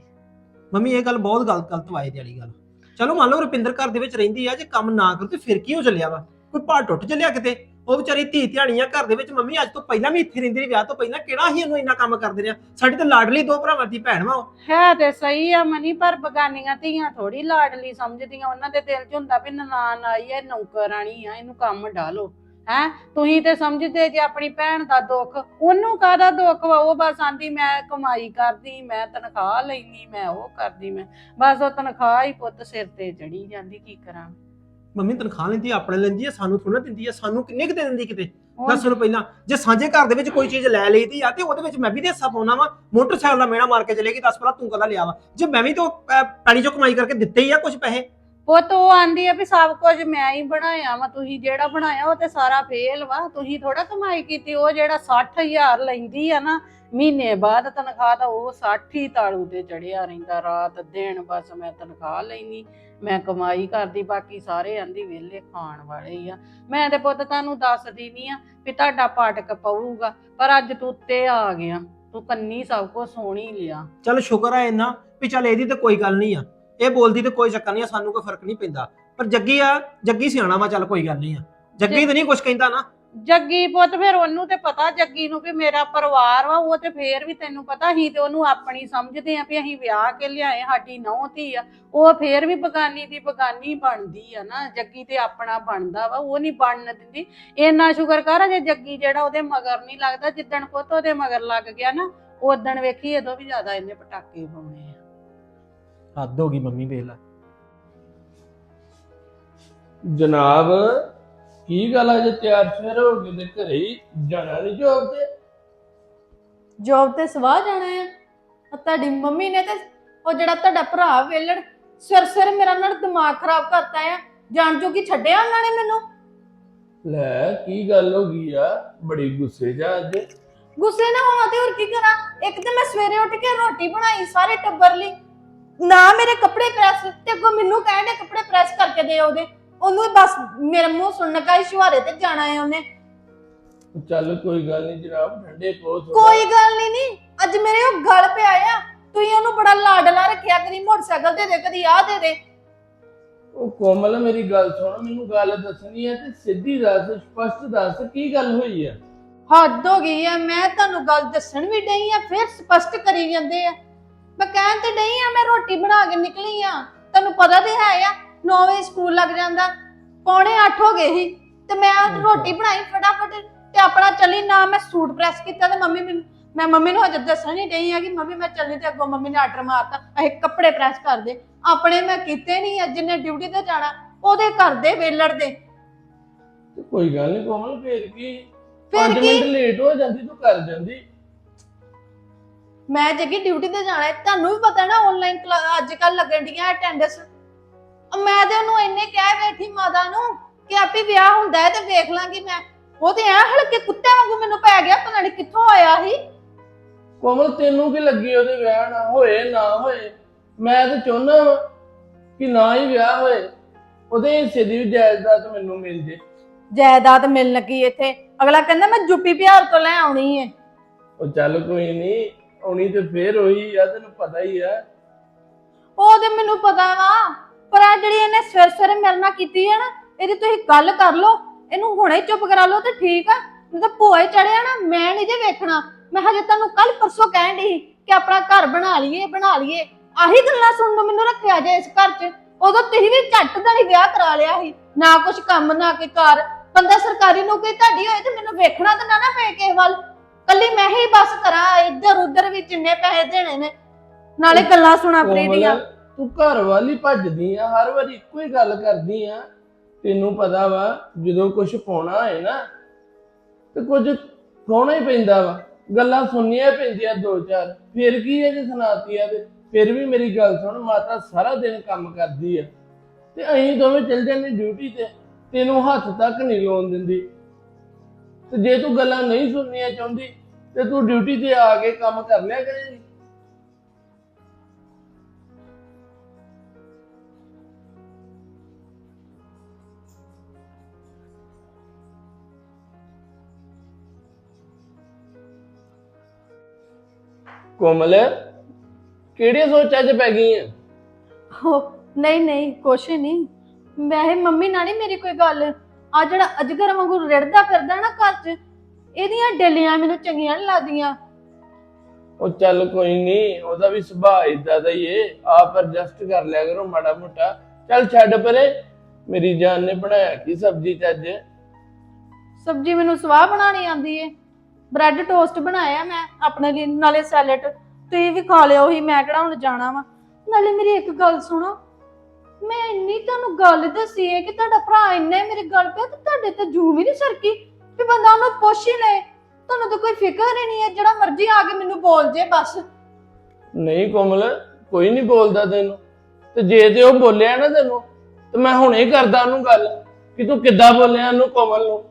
Speaker 3: ਮੰਮੀ ਇਹ ਗੱਲ ਬਹੁਤ ਗਲਤ ਗਲਤ ਵਾਏ ਦੀ ਵਾਲੀ ਗੱਲ। ਚਲੋ ਮੰਨ ਲਓ ਰੁਪਿੰਦਰ ਘਰ ਦੇ ਵਿੱਚ ਰਹਿੰਦੀ ਆ ਜੇ ਕੰਮ ਨਾ ਕਰੂ ਤੇ ਫਿਰ ਕੀ ਹੋ ਚੱਲਿਆ ਵਾ? ਕੋਈ ਭਾਰ ਟੁੱਟ ਚੱਲਿਆ ਕਿਤੇ? ਉਹ ਵਿਚਾਰੀ ਧੀ ਧਿਆਣੀਆਂ ਘਰ ਦੇ ਵਿੱਚ ਮੰਮੀ ਅੱਜ ਤੋਂ ਪਹਿਲਾਂ ਵੀ ਇੱਥੇ ਰਹਿੰਦੀ ਰਹੀ ਵਿਆਹ ਤੋਂ ਪਹਿਲਾਂ ਕਿਹੜਾ ਹੀ ਇਹਨੂੰ ਇੰਨਾ ਕੰਮ ਕਰਦੇ ਰਿਹਾ ਸਾਡੀ ਤਾਂ ਲਾਡਲੀ ਦੋ ਭਰਾਵਾਂ ਦੀ ਭੈਣ ਵਾ ਉਹ।
Speaker 2: ਹੈ ਤੇ ਸਹੀ ਆ ਮਨੀ ਪਰ ਬਗਾਨੀਆਂ ਧੀਆਂ ਥੋੜੀ ਲਾਡਲੀ ਸਮਝਦੀਆਂ ਉਹਨਾਂ ਦੇ ਦਿਲ 'ਚ ਹੁੰਦਾ ਵੀ ਨਨਾਣ ਆਈ ਐ ਨੌਕਰਾਣੀ ਆ ਇਹਨੂੰ ਕੰਮ ਡਾਲੋ ਹੈ? ਤੁਸੀਂ ਤੇ ਸਮਝਦੇ ਜੇ ਆਪਣੀ ਭੈਣ ਦਾ ਦੁੱਖ। ਉਹਨੂੰ ਕਾਹਦਾ ਦੁੱਖ ਵਾ? ਉਹ ਬਸ ਆਂਦੀ ਮੈਂ ਕਮਾਈ ਕਰਦੀ ਮੈਂ ਤਨਖਾਹ ਲੈਣੀ ਮੈਂ ਉਹ ਕਰਦੀ ਮੈਂ ਬਸ ਉਹ ਤਨਖਾਹ ਹੀ ਪੁੱਤ ਸਿਰ ਤੇ ਚੜੀ ਜਾਂਦੀ ਕੀ ਕਰਾਂ?
Speaker 3: ਮੰਮੀ ਤਨਖਾਹ ਲੈਂਦੀ ਆ, ਆਪਣੇ ਲੈਂਦੀ ਆ ਸਾਨੂੰ ਥੋੜਾ ਦਿੰਦੀ ਆ ਸਾਨੂੰ ਕਿੰਨੇ ਕੁ ਦੇ ਦਿੰਦੀ ਕਿਤੇ?
Speaker 2: ਹੁਣ
Speaker 3: ਦੱਸ ਨੂੰ ਪਹਿਲਾਂ ਜੇ ਸਾਂਝੇ ਘਰ ਦੇ ਵਿੱਚ ਕੋਈ ਚੀਜ਼ ਲੈ ਲਈਦੀ ਆ ਤੇ ਉਹਦੇ ਵਿੱਚ ਮੈਂ ਵੀ ਤੇ ਹਿੱਸਾ ਪਾਉਣਾ ਵਾ ਮੋਟਰਸਾਈਕਲ ਦਾ ਮੇਣਾ ਮਾਰ ਕੇ ਚਲੇਗੀ ਦੱਸ ਪਹਿਲਾਂ ਤੂੰ ਕਦਾ ਲਿਆ ਵਾ? ਜੇ ਮੈਂ ਵੀ ਤਾਂ ਪੈਣੀ ਚੋਂ ਕਮਾਈ ਕਰਕੇ ਦਿੱਤੇ ਹੀ ਆ ਕੁਝ ਪੈਸੇ
Speaker 2: ਪੁੱਤ ਉਹ ਆਂਦੀ ਆ ਵੀ ਸਭ ਕੁਝ ਮੈਂ ਹੀ ਬਣਾਇਆ ਵਾ, ਤੁਸੀਂ ਜਿਹੜਾ ਬਣਾਇਆ ਉਹ ਤੇ ਸਾਰਾ ਫੇਲ ਵਾ। ਤੁਸੀਂ ਥੋੜਾ ਕਮਾਈ ਕੀਤੀ, ਉਹ ਜਿਹੜਾ 60000 ਲੈਂਦੀ ਆ ਨਾ, ਮਹੀਨੇ ਬਾਅਦ ਤਨਖਾਹ ਤਾਂ ਉਹ 60 ਹੀ ਤਾਲੂ ਤੇ ਚੜਿਆ ਰਹਿੰਦਾ ਰਾਤ, ਦਿਨ, ਬਸ ਮੈਂ ਤਨਖਾਹ ਲੈਣੀ ਮੈਂ ਕਮਾਈ ਕਰਦੀ, ਬਾਕੀ ਸਾਰੇ ਆਂਦੀ ਵਿਹਲੇ ਖਾਣ ਵਾਲੇ ਹੀ ਆ। ਮੈਂ ਤੇ ਪੁੱਤ ਤੁਹਾਨੂੰ ਦੱਸਦੀ ਨਹੀਂ ਆ ਵੀ ਤੁਹਾਡਾ ਪਾਟਕ ਪਊਗਾ, ਪਰ ਅੱਜ ਤੂੰ ਤੇ ਆ ਗਿਆ, ਤੂੰ ਕੰਨੀ ਸਭ ਕੁਝ ਸੋਣੀ ਲਿਆ।
Speaker 3: ਚਲ ਸ਼ੁਕਰ ਆ ਇੰਨਾ, ਵੀ ਚੱਲ ਇਹਦੀ ਤੇ ਕੋਈ ਗੱਲ ਨਹੀਂ ਆ। ਇਹ ਬੋਲਦੀ ਤੇ ਕੋਈ ਚੱਕਰ ਨਹੀਂ ਆ, ਸਾਨੂੰ ਕੋਈ ਫ਼ਰਕ ਨਹੀਂ ਪੈਂਦਾ। ਪਰ ਜੱਗੀ ਆ, ਜੱਗੀ ਸਿਆਣਾ ਵਾ, ਚੱਲ ਕੋਈ ਗੱਲ ਨਹੀਂ ਆ। ਜੱਗੀ ਤੇ ਨਹੀਂ ਕੁਝ ਕਹਿੰਦਾ ਨਾ।
Speaker 2: ਜੱਗੀ ਪੁੱਤ ਫਿਰ ਉਹਨੂੰ ਤੇ ਪਤਾ, ਜੱਗੀ ਨੂੰ ਵੀ ਮੇਰਾ ਪਰਿਵਾਰ ਵਾ, ਉਹ ਤੇ ਫੇਰ ਵੀ ਤੈਨੂੰ ਪਤਾ ਹੀ ਤੇ ਉਹਨੂੰ ਆਪਣੀ ਸਮਝਦੇ ਆ ਵੀ ਅਸੀਂ ਵਿਆਹ ਕੇ ਲਿਆਏ, ਸਾਡੀ ਨਹੁੰ ਧੀ ਆ। ਉਹ ਫੇਰ ਵੀ ਬਗਾਨੀ ਦੀ ਬਗਾਨੀ ਬਣਦੀ ਆ ਨਾ, ਜੱਗੀ ਤੇ ਆਪਣਾ ਬਣਦਾ ਵਾ, ਉਹ ਨਹੀਂ ਬਣਨ ਦਿੰਦੀ। ਇੰਨਾ ਸ਼ੁਕਰ ਕਰ ਜੇ ਜੱਗੀ ਜਿਹੜਾ ਉਹਦੇ ਮਗਰ ਨਹੀਂ ਲੱਗਦਾ, ਜਿੱਦਣ ਪੁੱਤ ਉਹਦੇ ਮਗਰ ਲੱਗ ਗਿਆ ਨਾ ਉਦਣ ਵੇਖੀ ਇਹਦੋਂ ਵੀ ਜ਼ਿਆਦਾ ਇਹਨੇ ਪਟਾਕੇ ਪਾਉਣੇ ਆ।
Speaker 3: ਹੱਦ ਹੋ ਗਈ ਮੰਮੀ ਵੇਖ ਲੈ।
Speaker 6: ਜਨਾਬ ਕੀ ਗੱਲ ਅਜੇ ਤਿਆਰ ਸ਼ਹਿਰ ਹੋ ਗਏ ਤੇ ਘਰੇ ਹੀ ਜਾਣਾ ਨਹੀਂ ਜੋਬ ਤੇ?
Speaker 1: ਜੋਬ ਤੇ ਸਵਾਹ ਜਾਣਾ ਆ। ਆ ਤੁਹਾਡੀ ਮੰਮੀ ਨੇ ਤੇ ਉਹ ਜਿਹੜਾ ਤੁਹਾਡਾ ਭਰਾ ਵੇਲੜ ਸਿਰ ਸਿਰ ਮੇਰਾ ਨਾਲ ਦਿਮਾਗ ਖਰਾਬ ਕਰਤਾ ਆ। ਜਾਣ ਜੋਗੀ ਛੱਡਿਆ ਉਹਨਾਂ ਨੇ ਮੈਨੂੰ?
Speaker 6: ਲੈ ਕੀ ਗੱਲ ਹੋ ਗਈ ਆ? ਬੜੀ ਗੁੱਸੇ ਜਾ ਅੱਜ।
Speaker 1: ਗੁੱਸੇ ਨਾ ਹੋਵਾਂ ਤੇ ਹੋਰ ਕੀ ਕਰਾਂ? ਇੱਕ ਤੇ ਮੈਂ ਸਵੇਰੇ ਉੱਠ ਕੇ ਰੋਟੀ ਬਣਾਈ ਸਾਰੇ ਟੱਬਰ ਲਈ। ਨਾ ਮੇਰੇ ਕੱਪੜੇ ਪ੍ਰੈਸ ਤੇ ਅੱਗੋਂ ਮੈਨੂੰ ਕਹਿਣ ਦੇ ਕੱਪੜੇ ਪ੍ਰੈਸ ਕਰਕੇ ਦੇ ਉਹਦੇ। ਉਹਨੂੰ ਬਸ ਮੇਰੇ ਮੂੰਹ ਸੁਣਨ ਕਾ ਇਸ਼ਾਰੇ ਤੇ ਜਾਣਾ ਹੈ ਉਹਨੇ।
Speaker 6: ਚੱਲ ਕੋਈ ਗੱਲ ਨਹੀਂ ਜਨਾਬ ਠੰਡੇ ਕੋ
Speaker 1: ਕੋਈ ਗੱਲ ਨਹੀਂ ਨਹੀਂ ਅੱਜ ਮੇਰੇ ਉਹ ਗਲ ਪਿਆ ਆ। ਤੁਸੀਂ ਉਹਨੂੰ ਬੜਾ ਲਾਡਲਾ ਰੱਖਿਆ ਕਦੀ ਮੋਟਰਸਾਈਕਲ ਦੇ ਦੇ ਕਦੀ ਆਹ ਦੇ ਦੇ।
Speaker 6: ਉਹ ਕੋਮਲ ਮੇਰੀ ਗੱਲ ਸੁਣ ਮੈਨੂੰ ਗੱਲ ਦੱਸਣੀ ਹੈ ਤੇ ਸਿੱਧੀ ਦੱਸ ਸਪਸ਼ਟ ਦੱਸ ਕੀ ਗੱਲ ਹੋਈ ਆ?
Speaker 1: ਹੱਦ ਹੋ ਗਈ ਆ ਮੈਂ ਤੁਹਾਨੂੰ ਗੱਲ ਦੱਸਣ ਵੀ ਡਈ ਆ ਫਿਰ ਸਪਸ਼ਟ ਕਰੀ ਜਾਂਦੇ ਆ। ਮੈਂ ਕਹਿਣ ਤੇ ਡਈ ਆ ਮੈਂ ਰੋਟੀ ਬਣਾ ਕੇ ਨਿਕਲੀ ਆ। ਤੁਹਾਨੂੰ ਪਤਾ ਤੇ ਹੈ ਆ 9 ਵਜੇ ਸਕੂਲ ਲੱਗ ਜਾਂਦਾ। ਪੌਣੇ 8 ਹੋ ਗਏ ਸੀ ਤੇ ਮੈਂ ਰੋਟੀ ਬਣਾਈ ਫਟਾਫਟ ਤੇ ਆਪਣਾ ਚੱਲੀ ਨਾ ਮੈਂ ਸੂਟ ਪ੍ਰੈਸ ਕੀਤਾ ਤੇ ਮੰਮੀ ਮੈਨੂੰ ਮੈਂ ਮੰਮੀ ਨੂੰ ਹਜੇ ਦੱਸਣ ਨਹੀਂ ਡਈ ਆ ਕਿ ਮੰਮੀ ਮੈਂ ਚੱਲੀ ਤੇ ਅੱਗੋਂ ਮੰਮੀ ਨੇ ਆਰਡਰ ਮਾਰਤਾ ਇਹ ਕੱਪੜੇ ਪ੍ਰੈਸ ਕਰ ਦੇ। ਆਪਣੇ ਮੈਂ ਕੀਤੇ ਨਹੀਂ ਅੱਜ ਜਿੰਨੇ ਡਿਊਟੀ ਤੇ ਜਾਣਾ ਉਹਦੇ ਘਰ ਦੇ ਵੇਲੜ ਦੇ।
Speaker 6: ਕੋਈ ਗੱਲ ਨਹੀਂ ਕੋਮਲ ਫੇਰ ਕੀ?
Speaker 1: ਫਿਰ
Speaker 6: 5
Speaker 1: ਕੀ?
Speaker 6: ਮਿੰਟ ਲੇਟ ਹੋ ਜਾਂਦੀ ਤੂੰ ਕਰ ਜਾਂਦੀ।
Speaker 1: ਮੈਂ ਜੱਗੀ ਡਿਊਟੀ ਤੇ ਜਾਣਾ ਹੈ ਤੁਹਾਨੂੰ ਵੀ ਪਤਾ ਨਾ ਆਨਲਾਈਨ ਅੱਜ ਕੱਲ ਲੱਗਣ ਡੀਆਂ ਅਟੈਂਡੈਂਸ ਮੈਂ ਤੇ ਉਹਨੂੰ ਇੰਨੇ ਕਹਿ ਬੈਠੀ ਮਾਤਾ ਨੂੰ ਕਿ ਆਪੇ ਵਿਆਹ ਹੁੰਦਾ ਹੈ ਤੇ ਵੇਖ ਲਾਂਗੀ ਮੈਂ। ਉਹ ਤੇ ਐ ਹਲਕੇ ਕੁੱਤੇ ਵਾਂਗੂ ਮੈਨੂੰ ਪੈ ਗਿਆ ਪਤਾ ਨਹੀਂ ਕਿੱਥੋਂ ਆਇਆ ਸੀ।
Speaker 6: ਕੋਮਲ ਤੈਨੂੰ ਕੀ ਲੱਗੀ ਉਹਦੇ ਵਿਆਹ ਨਾ ਹੋਏ ਨਾ ਹੋਏ? ਮੈਂ ਤਾਂ ਚਾਹੁੰਦਾ ਵਾਂ ਕਿ ਨਾ ਹੀ ਵਿਆਹ ਹੋਏ। ਉਹਦੇ ਹਿੱਸੇ ਦੀ ਵੀ ਜਾਇਦਾਦ ਮੈਨੂੰ ਮਿਲ ਜੇ।
Speaker 1: ਜਾਇਦਾਦ ਮਿਲਣ ਲੱਗੀ ਇੱਥੇ। ਅਗਲਾ ਕਹਿੰਦਾ ਮੈਂ ਜੁੱਪੀ ਬਿਹਾਰ ਤੋਂ ਲੈ ਆਉਣੀ ਹੈ
Speaker 6: ਉਹ ਚੱਲ ਕੋਈ ਨਹੀਂ ਆਉਣੀ ਤੇ ਫੇਰ ਹੋਈ ਆ, ਤੈਨੂੰ ਪਤਾ ਹੀ ਆ।
Speaker 1: ਉਹ ਤੇ ਮੈਨੂੰ ਪਤਾ ਵਾ, ਪਰ ਆ ਜਿਹੜੀ ਇਹਨੇ ਸਵੇਰ ਸਵੇਰੇ ਮੇਰੇ ਨਾਲ ਕੀਤੀ ਹੈ ਨਾ, ਇਹਦੀ ਤੁਸੀਂ ਗੱਲ ਕਰ ਲਓ, ਇਹਨੂੰ ਹੁਣੇ ਚੁੱਪ ਕਰਾ ਲਓ ਤੇ ਠੀਕ ਆ। ਨਹੀਂ ਤਾਂ ਭੋਏ ਚੜਿਆ ਨਾ, ਮੈਂ ਨਹੀਂ ਜੇ ਵੇਖਣਾ। ਮੈਂ ਹਜੇ ਤੁਹਾਨੂੰ ਕੱਲ ਪਰਸੋਂ ਕਹਿਣ ਦੀ ਕਿ ਆਪਣਾ ਘਰ ਬਣਾ ਲਈਏ ਬਣਾ ਲਈਏ। ਆਹੀ ਗੱਲਾਂ ਸੁਣਨ ਨੂੰ ਮੈਨੂੰ ਰੱਖਿਆ ਜੇ ਇਸ ਘਰ 'ਚ। ਉਦੋਂ ਤੁਸੀਂ ਵੀ ਝੱਟ ਦਾ ਹੀ ਵਿਆਹ ਕਰਾ ਲਿਆ ਸੀ। ਨਾ ਕੁਝ ਕੰਮ, ਨਾ ਕੋਈ ਕਾਰ। ਬੰਦਾ ਸਰਕਾਰੀ ਨੌਕਰੀ ਤੁਹਾਡੀ ਹੋਏ ਤੇ ਮੈਨੂੰ ਵੇਖਣਾ ਤਾਂ ਨਾ ਨਾ ਪਏ ਕਿਸੇ ਵੱਲ। ਕੱਲੀ ਮੈਂ ਹੀ ਬਸ ਕਰਾਂ ਇੱਧਰ ਉੱਧਰ ਵੀ ਜਿੰਨੇ ਪੈਸੇ ਦੇਣੇ ਨੇ। ਨਾਲੇ ਗੱਲਾਂ ਸੁਣਾ
Speaker 6: ਕੋਮਲ ਤੂੰ ਘਰ ਵਾਲੀ ਭੱਜਦੀ ਆ ਹਰ ਵਾਰੀ ਇੱਕੋ ਹੀ ਗੱਲ ਕਰਦੀ ਆ। ਤੈਨੂੰ ਪਤਾ ਵਾ ਜਦੋਂ ਕੁਝ ਪਾਉਣਾ ਹੈ ਨਾ ਤੇ ਕੁਝ ਪਾਉਣਾ ਹੀ ਪੈਂਦਾ ਵਾ। ਗੱਲਾਂ ਸੁਣਨੀਆਂ ਪੈਂਦੀਆਂ ਦੋ ਚਾਰ। ਫਿਰ ਕੀ ਹੈ ਜੇ ਸੁਣਾਤੀ ਆ ਤੇ ਫਿਰ ਵੀ ਮੇਰੀ ਗੱਲ ਸੁਣ ਮਾਤਾ ਸਾਰਾ ਦਿਨ ਕੰਮ ਕਰਦੀ ਆ। ਤੇ ਅਸੀਂ ਦੋਵੇਂ ਚੱਲ ਜਾਂਦੇ ਡਿਊਟੀ ਤੇ ਤੈਨੂੰ ਹੱਥ ਤੱਕ ਨਹੀਂ ਲਾਉਣ ਦਿੰਦੀ। ਤੇ ਜੇ ਤੂੰ ਗੱਲਾਂ ਨਹੀਂ ਸੁਣਨੀਆਂ ਚਾਹੁੰਦੀ, ਤੇ ਤੂੰ ਡਿਊਟੀ ਤੇ ਆ ਕੇ ਕੰਮ ਕਰ ਲਿਆ ਕਰੇਗੀ। ਕੋਮਲ, ਕਿਹੜੀਆਂ ਸੋਚਾਂ 'ਚ ਪੈ ਗਈ ਹੈ
Speaker 1: ਹੋ ਨਹੀਂ ਨਹੀਂ, ਕੁਛ ਨਹੀਂ। ਵੈਸੇ ਮੰਮੀ ਨਾਲ ਨਹੀਂ ਮੇਰੀ ਕੋਈ ਗੱਲ ਆ ਜਿਹੜਾ ਅਜਗਰ ਵਾਂਗੂ ਰਿੜਦਾ ਫਿਰਦਾ ਨਾ ਘਰ 'ਚ ਇਹਦੀਆਂ ਡੇਲੀਆਂ ਮੈਨੂੰ ਚੰਗੀਆਂ ਨਹੀਂ ਲੱਗਦੀਆਂ।
Speaker 6: ਉਹ ਚੱਲ ਕੋਈ ਨਹੀਂ ਉਹਦਾ ਵੀ ਸੁਭਾਅ ਇਦਾਂ ਦਾ ਹੀ ਏ। ਆਪ ਐਡਜਸਟ ਕਰ ਲਿਆ ਕਰੋ ਮਾੜਾ ਮੋਟਾ। ਚੱਲ ਛੱਡ ਪਰੇ ਮੇਰੀ ਜਾਨ ਨੇ ਬਣਾਇਆ ਕੀ ਸਬਜ਼ੀ ਚ ਅੱਜ?
Speaker 1: ਸਬਜ਼ੀ ਮੈਨੂੰ ਸਵਾਹ ਬਣਾਣੀ ਆਂਦੀ ਏ। ਬ੍ਰੈਡ ਟੋਸਟ ਬਣਾਇਆ ਮੈਂ ਆਪਣੇ ਲਈ ਨਾਲੇ ਸੈਲਡ। ਤੁਸੀਂ ਵੀ ਖਾ ਲਿਓ ਹੀ ਮੈਂ ਕਿਹੜਾ ਹੁਣ ਜਾਣਾ ਵਾ। ਨਾਲੇ ਮੇਰੀ ਇੱਕ ਗੱਲ ਸੁਣੋ ਮੈਂ ਇੰਨੀ ਤੁਹਾਨੂੰ ਗੱਲ ਦੱਸੀ ਏ ਕਿ ਤੁਹਾਡਾ ਭਰਾ ਇੰਨੇ ਮੇਰੇ ਗੱਲ ਪਿਆ ਤੇ ਤੁਹਾਡੇ ਤੇ ਜੂ ਵੀ ਨਹੀਂ ਸਰਕੀ ਵੀ ਬੰਦਾ ਉਹਨੂੰ ਪੁੱਛ ਹੀ ਲਏ। ਤੁਹਾਨੂੰ ਤਾਂ ਕੋਈ ਫਿਕਰ ਹੀ ਨਹੀਂ ਹੈ ਜਿਹੜਾ ਮਰਜ਼ੀ ਆ ਕੇ ਮੈਨੂੰ ਬੋਲ ਜੇ ਬਸ।
Speaker 6: ਨਹੀਂ ਕੋਮਲ, ਕੋਈ ਨਹੀਂ ਬੋਲਦਾ ਤੈਨੂੰ। ਤੇ ਜੇ ਤੇ ਉਹ ਬੋਲਿਆ ਨਾ ਤੈਨੂੰ, ਤੇ ਮੈਂ ਹੁਣੇ ਕਰਦਾ ਉਹਨੂੰ ਗੱਲ ਕਿ ਤੂੰ ਕਿੱਦਾਂ ਬੋਲਿਆ ਉਹਨੂੰ ਕੋਮਲ ਨੂੰ?